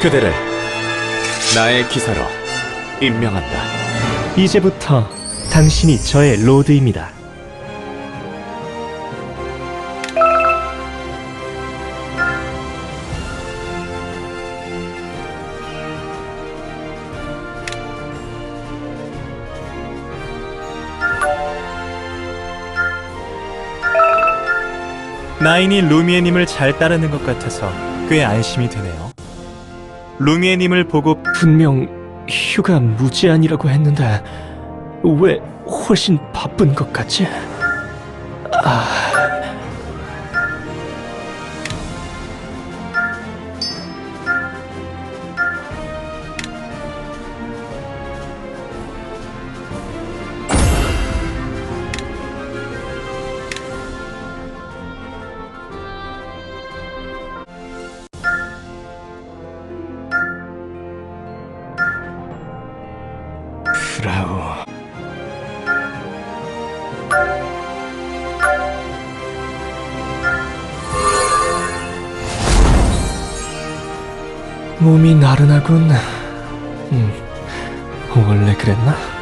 그대를 나의 기사로 임명한다. 이제부터 당신이 저의 로드입니다. 나인이 루미에님을 잘 따르는 것 같아서 꽤 안심이 되네요. 루미에님을 보고 분명 휴가 무제한이라고 했는데 왜 훨씬 바쁜 것 같지? 아... 브라우... 몸이 나른하군. 음, 원래 그랬나?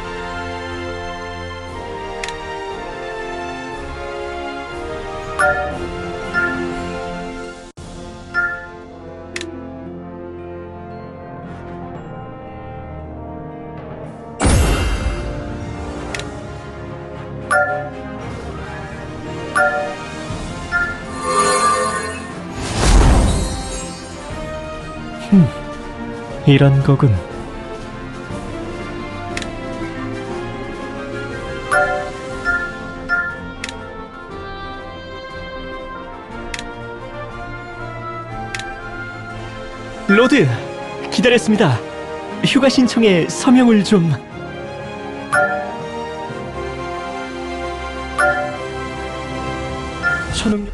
이런 거군. 로드, 기다렸습니다. 휴가 신청에 서명을 좀... 초능력...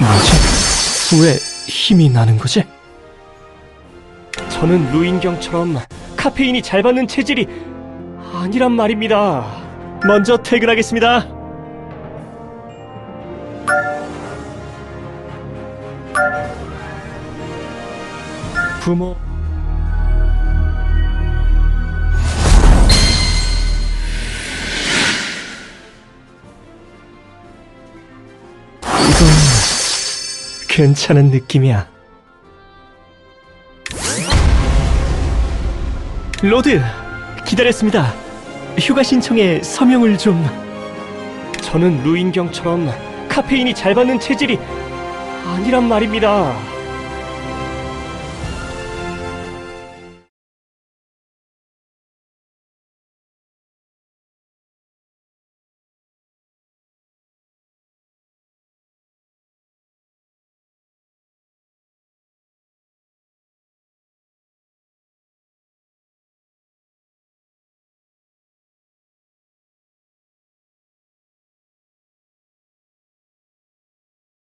뭐지? 왜 힘이 나는 거지? 저는 루인경처럼 카페인이 잘 받는 체질이 아니란 말입니다. 먼저 퇴근하겠습니다. 부모 괜찮은 느낌이야. 로드, 기다렸습니다. 휴가 신청에 서명을 좀... 저는 루인경처럼 카페인이 잘 받는 체질이 아니란 말입니다.